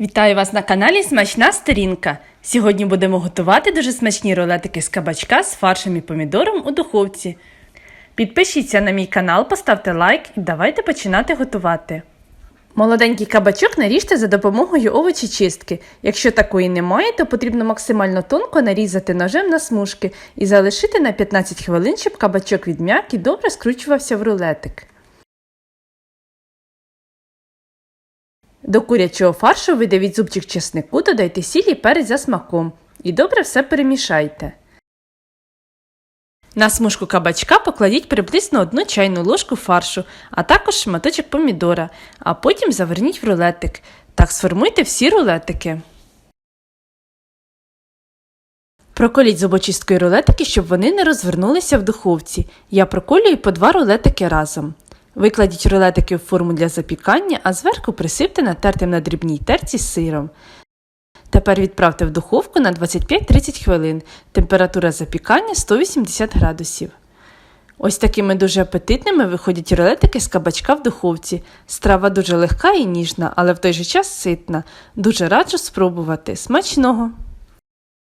Вітаю вас на каналі Смачна Сторінка. Сьогодні будемо готувати дуже смачні рулетики з кабачка з фаршем і помідором у духовці. Підпишіться на мій канал, поставте лайк і давайте починати готувати. Молоденький кабачок наріжте за допомогою овочечистки. Якщо такої немає, то потрібно максимально тонко нарізати ножем на смужки і залишити на 15 хвилин, щоб кабачок відм'як і добре скручувався в рулетик. До курячого фаршу видавіть зубчик чеснику, додайте сіль і перець за смаком. І добре все перемішайте. На смужку кабачка покладіть приблизно одну чайну ложку фаршу, а також шматочок помідора, а потім заверніть в рулетик. Так сформуйте всі рулетики. Проколіть зубочисткою рулетики, щоб вони не розвернулися в духовці. Я проколюю по два рулетики разом. Викладіть рулетики в форму для запікання, а зверху присипте натертим на дрібній терці з сиром. Тепер відправте в духовку на 25-30 хвилин. Температура запікання 180 градусів. Ось такими дуже апетитними виходять рулетики з кабачка в духовці. Страва дуже легка і ніжна, але в той же час ситна. Дуже раджу спробувати. Смачного!